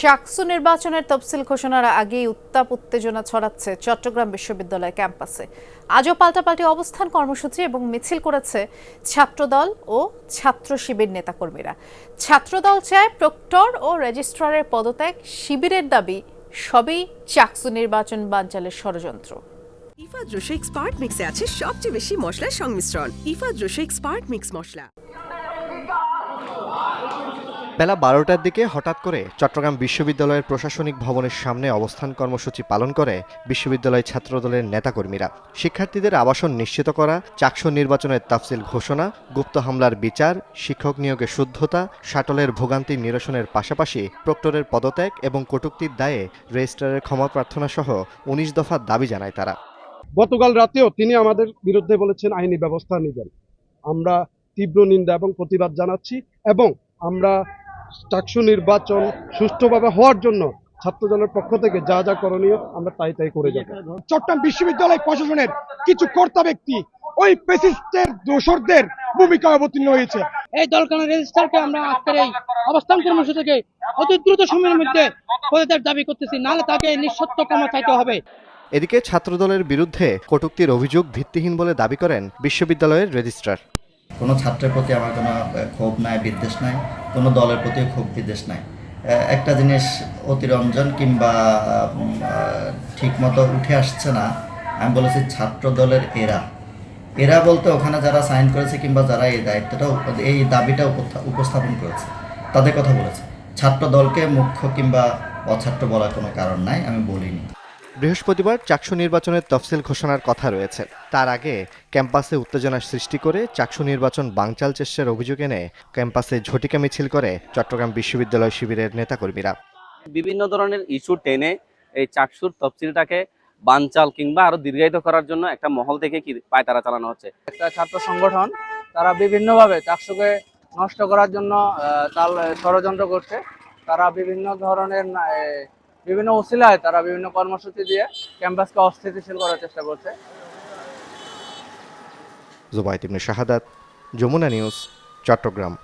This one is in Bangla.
চাকসু নির্বাচনের তফসিল ঘোষণার আগেই উত্তাপ উত্তেজনা ছড়াচ্ছে চট্টগ্রাম বিশ্ববিদ্যালয় ক্যাম্পাসে। আজও পাল্টাপাল্টি অবস্থান কর্মসূচি এবং মিছিল করেছে ছাত্রদল ও ছাত্র শিবির নেতাকর্মীরা। ছাত্রদল চায় প্রক্টর ও রেজিস্ট্রারের পদত্যাগ, শিবিরের দাবি, সবই চাকসু নির্বাচন বানচালের ষড়যন্ত্র। ইফা জোশেক স্পার্ট মিক্সে আছে সবচেয়ে বেশি মশলার সংমিশ্রণ। ইফা জোশেক স্পার্ট মিক্স মশলা। বেলা বারোটার দিকে হঠাৎ করে চট্টগ্রাম বিশ্ববিদ্যালয়ের প্রশাসনিক ভবনের সামনে অবস্থান কর্মসূচি পালন করে বিশ্ববিদ্যালয় ছাত্রদলের নেতাকর্মীরা। শিক্ষার্থীদের আবাসন নিশ্চিত করা, চাকসু নির্বাচনের তাফসিল ঘোষণা, গুপ্ত হামলার বিচার, শিক্ষক নিয়োগে শুদ্ধতা, শাটলের ভোগান্তি নিরসনের পাশাপাশি প্রক্টরের পদত্যাগ এবং কটূক্তির দায়ে রেজিস্ট্রারের ক্ষমা প্রার্থনা সহ উনিশ দফার দাবি জানায় তারা। গতকাল রাতেও তিনি আমাদের বিরুদ্ধে বলেছেন, আইনি ব্যবস্থা নেবেন। আমরা তীব্র নিন্দা এবং প্রতিবাদ জানাচ্ছি এবং আমরা চাকসু নির্বাচন সুষ্ঠুভাবে হওয়ার জন্য ছাত্র দলের পক্ষ থেকে যা যা করণীয় আমরা তাই তাই করে যাব। চট্টগ্রাম বিশ্ববিদ্যালয় প্রশাসনের কিছু কর্তা ব্যক্তি ওই পেসিস্টের দোসরদের ভূমিকা অবতীর্ণ হয়েছে। এই দলকানের রেজিস্টারকে আমরা আজকের এই অবস্থান কর্মসূচি থেকে অতি দ্রুত সময়ের মধ্যে পদত্যাগ দাবি করতেছি নাহলে তাকে নিঃসত্ব ক্ষমা চাইতে হবে। এদিকে ছাত্রদলের বিরুদ্ধে কটুক্তির অভিযোগ ভিত্তিহীন বলে দাবি করেন বিশ্ববিদ্যালয়ের রেজিস্ট্রার। কোনো ছাত্রের প্রতি আমার কোনো ক্ষোভ নাই, বিদ্বেষ নাই, কোনো দলের প্রতিও ক্ষোভ, বিদ্বেষ নাই। একটা জিনিস অতিরঞ্জন কিংবা ঠিক মতো উঠে আসছে না, আমি বলেছি ছাত্র দলের এরা। এরা বলতে ওখানে যারা সাইন করেছে কিংবা যারা এই দায়িত্বটা এই দাবিটা উপস্থাপন করেছে, তাদের কথা বলেছে। ছাত্র দলকে মুখ্য কিংবা অছাত্র বলার কোনো কারণ নাই, আমি বলিনি। বৃহস্পতিবার চাকসু নির্বাচনের তফসিল ঘোষণার কথা রয়েছে। তার আগে ক্যাম্পাসে উত্তেজনা সৃষ্টি করে চাকসু নির্বাচন বাংচাল চেষ্টার অভিযোগ এনে ক্যাম্পাসে ঝটিকা মিছিল করে চট্টগ্রাম বিশ্ববিদ্যালয় শিবিরের নেতাকর্মীরা। বিভিন্ন ধরনের ইস্যু টেনে এই চাকসুর তফসিলটাকে বানচাল কিংবা আরও দীর্ঘায়িত করার জন্য একটা মহল থেকে কি পায়তারা চালানো হচ্ছে? একটা ছাত্র সংগঠন তারা বিভিন্নভাবে চাকসুকে নষ্ট করার জন্য তাল ষড়যন্ত্র করছে। তারা বিভিন্ন ধরনের বিভিন্ন ওসিলায় তারা বিভিন্ন কর্মসূচি দিয়ে ক্যাম্পাসকে অস্থিতিশীল করার চেষ্টা করছে। জুবাই ইবনে শাহাদাত, যমুনা নিউজ, চট্টগ্রাম।